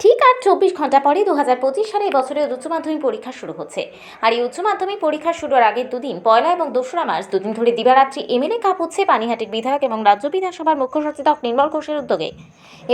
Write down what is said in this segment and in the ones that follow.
Kritik আর চব্বিশ ঘণ্টা পরে দু হাজার পঁচিশ সালে এবছরের উচ্চ মাধ্যমিক পরীক্ষা শুরু হচ্ছে। আর এই উচ্চ মাধ্যমিক পরীক্ষা শুরুর আগের দুদিন, পয়লা এবং দোসরা মার্চ, দুদিন ধরে দিবারাত্রি এমএলএ কাপ হচ্ছে পানিহাটির বিধায়ক এবং রাজ্য বিধানসভার মুখ্য সচেতক নির্মল ঘোষের উদ্যোগে।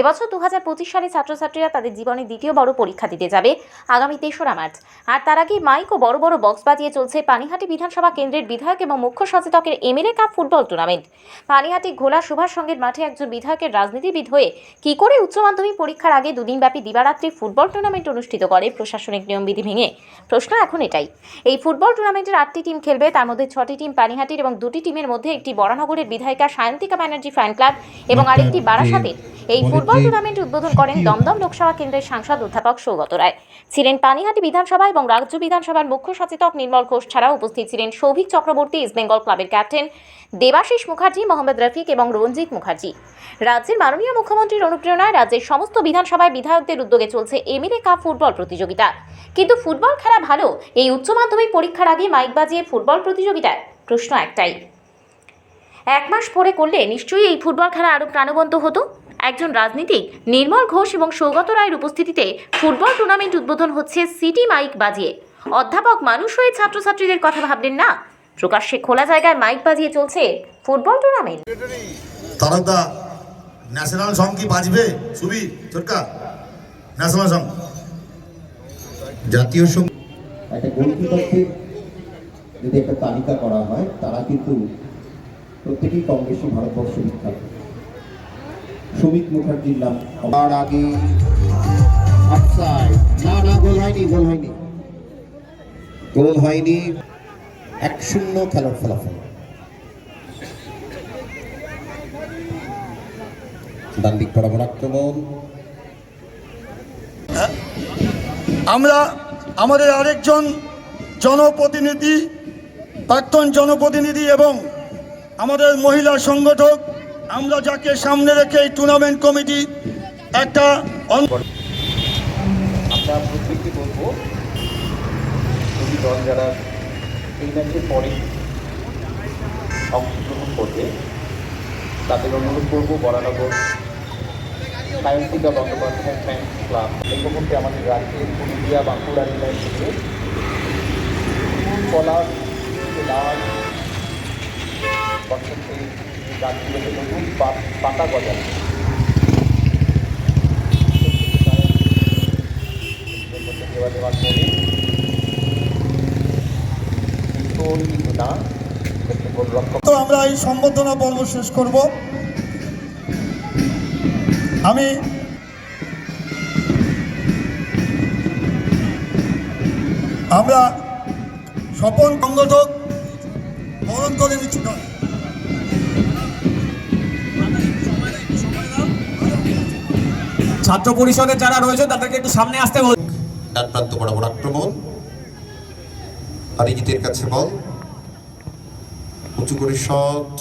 এবছর দু হাজার পঁচিশ সালে ছাত্রছাত্রীরা তাদের জীবনে দ্বিতীয় বড় পরীক্ষা দিতে যাবে আগামী তেসরা মার্চ। আর তার আগে মাইক ও বড় বড় বক্স বাজিয়ে চলছে পানিহাটি বিধানসভা কেন্দ্রের বিধায়ক এবং মুখ্য সচেতকের MLA cup football tournament. Panihati Ghola Subhash সঙ্গের মাঠে একজন বিধায়কের রাজনীতিবিদ হয়ে কি করে উচ্চ মাধ্যমিক পরীক্ষার আগে দুদিনব্যাপী দিবারাত্রি ফুটবল টুর্নামেন্ট অনুষ্ঠিত করে প্রশাসনিক নিয়মবিধি ভেঙে। প্রশ্ন এখন এটাই এই ফুটবল টুর্নামেন্টের আটটি টিম খেলবে তার মধ্যে ছটি টিম পানিহাটির এবং দুটি টিমের মধ্যে একটি বরানগরের বিধায়িকা সায়ন্তিকা ব্যানার্জি ফ্যান ক্লাব এবং আরেকটি বারাসাতের। এই ফুটবল টুর্নামেন্ট উদ্বোধন করেন দমদম লোকসভা কেন্দ্রের সাংসদ অধ্যাপক সৌগত রায়। ছিলেন পানিহাটি বিধানসভা এবং রাজ্য বিধানসভার মুখ্য সচেতক নির্মল ঘোষ ছাড়াও উপস্থিত ছিলেন সৌভিক চক্রবর্তী ইস্ট বেঙ্গল ক্লাবের ক্যাপ্টেন দেবাশিস মুখার্জি মোহাম্মদ রফিক এবং রঞ্জিত মুখার্জি। রাজ্যের মাননীয় মুখ্যমন্ত্রীর অনুপ্রেরণায় রাজ্যের সমস্ত বিধানসভায় বিধায়কদের উদ্যোগে চলছে এমিলে কাপ ফুটবল প্রতিযোগিতা। কিন্তু ফুটবল খেলা ভালো, এই উচ্চ মাধ্যমিক পরীক্ষার আগে মাইক বাজিয়ে ফুটবল প্রতিযোগিতায় প্রশ্ন একটাই। এক মাস পরে করলে নিশ্চয়ই এই ফুটবল খেলা আরও প্রাণবন্ত হতো? একজন রাজনীতিক নির্মল ঘোষ এবং সৌগত রায়ের উপস্থিতিতে ফুটবল টুর্নামেন্ট উদ্বোধন হচ্ছে সিটি মাইক বাজিয়ে। অধ্যাপক মানুষ হয়ে ছাত্রছাত্রীদের কথা ভাবলেন না? প্রকাশ্যে খোলা জায়গায় মাইক বাজিয়ে চলছে ফুটবল টুর্নামেন্ট। তারকদা ন্যাশনাল সং কি বাজবে? সুবি ছোটকা ন্যাশনাল সং জাতীয় সংগীত। একটা গোলকিপারদের যদি একটা তালিকা করা হয় তারা কিন্তু প্রত্যেকেই কম বেশি ভারতবর্ষ বিখ্যাত। সুমিত মুখার্জির নাম আমার আগে না না গোল হয়নি গোল হয়নি। গোল হয়নি। এক শূন্য খেলার ফলাফল। ডান দিক বরাবর আক্রমণ। আমরা আমাদের আরেকজন জনপ্রতিনিধি, প্রাক্তন জনপ্রতিনিধি এবং আমাদের মহিলা সংগঠক, আমরা যাকে সামনে রেখে এই টুর্নামেন্ট কমিটি একটা আমরা প্রত্যেককে বলব দল যারা এই ম্যাচের পরে অংশগ্রহণ করবে, তাদের অনুরোধ করব, বরানগর সায়ন্তিকা বন্দ্যোপাধ্যায় ফ্যান ক্লাব এই মুহূর্তে আমাদের রাজ্যের পুরুলিয়া বাঁকুড়া জেলায় থেকে পলাশ লাল পাতা গজায় তো আমরা এই সম্বর্ধনা পর্ব শেষ করব। আমি আমরা স্বপন সংগঠক বরণ করে নিচ্ছি না ছাত্র পরিষদের যারা রয়েছে, তাদেরকে একটু সামনে আসতে বল। ডান প্রান্ত বরাবর আক্রমণ। অরিজিতের কাছে বল। উঁচু করে শট।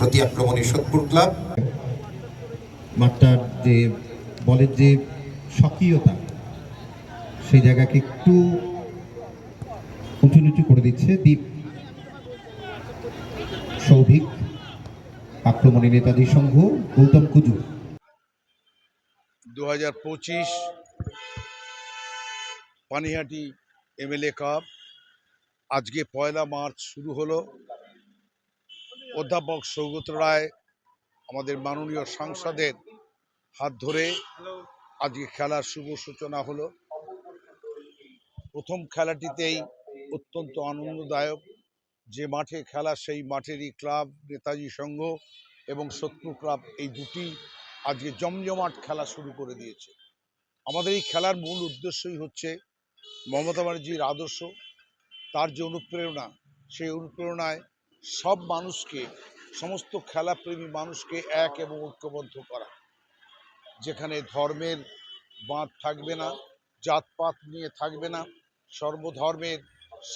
প্রতি আক্রমণী সোদপুর ক্লাব। মাঠটার যে বলের যে স্বকীয়তা সেই জায়গাকে একটু উঁচু নিচু করে দিচ্ছে দ্বীপ সৌভিক আক্রমণী নেতাজি সংঘ গৌতম কুজু। দু হাজার পঁচিশ পানিহাটি এমএলএ কাপ। আজকে পয়লা মার্চ শুরু হলো। অধ্যাপক সৌগত রায়, আমাদের মাননীয় সাংসদের হাত ধরে আজকে খেলার শুভ সূচনা হলো। প্রথম খেলাটিতেই অত্যন্ত আনন্দদায়ক, যে মাঠে খেলা সেই মাঠেরই ক্লাব, নেতাজি সংঘ এবং শত্রু ক্লাব এই দুটি আজকে জমজমাট খেলা শুরু করে দিয়েছে। আমাদের এই খেলার মূল উদ্দেশ্যই হচ্ছে মমতা ব্যানার্জির আদর্শ, তার যে অনুপ্রেরণা, সেই অনুপ্রেরণায় সব মানুষকে, সমস্ত খেলাপ্রেমী মানুষকে এক এবং ঐক্যবদ্ধ করা। যেখানে ধর্মের বাঁধ থাকবে না, জাতপাত নিয়ে থাকবে না, সর্বধর্মের,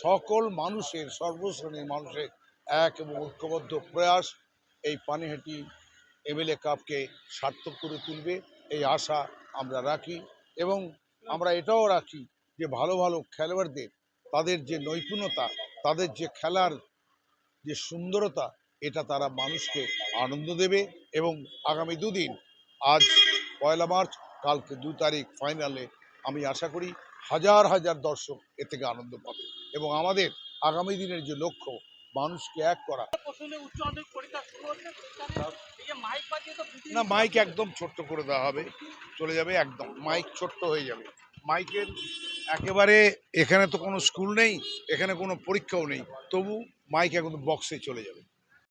সকল মানুষের, সর্বশ্রেণীর মানুষের এক এবং ঐক্যবদ্ধ প্রয়াস এই পানিহাটি এমএলএ কাপকে সার্থক করে তুলবে, এই আশা আমরা রাখি এবং আমরা এটাও রাখি যে ভালো ভালো খেলোয়াড়দের, তাদের যে নৈপুণ্যতা, তাদের যে খেলার যে সুন্দরতা এটা তারা মানুষকে আনন্দ দেবে এবং আগামী দুদিন আজ পয়লা মার্চ কালকে দু তারিখ ফাইনালে আমি আশা করি হাজার হাজার দর্শক এ থেকে আনন্দ পাবে এবং আমাদের আগামী দিনের যে লক্ষ্য মানুষকে এক করা। না মাইক একদম ছোট্ট করে দেওয়া হবে চলে যাবে একদম মাইক ছোট্ট হয়ে যাবে। মাইকের একেবারে এখানে তো কোনো স্কুল নেই এখানে কোনো পরীক্ষাও নেই তবু মাইক এখন বক্সে চলে যাবে।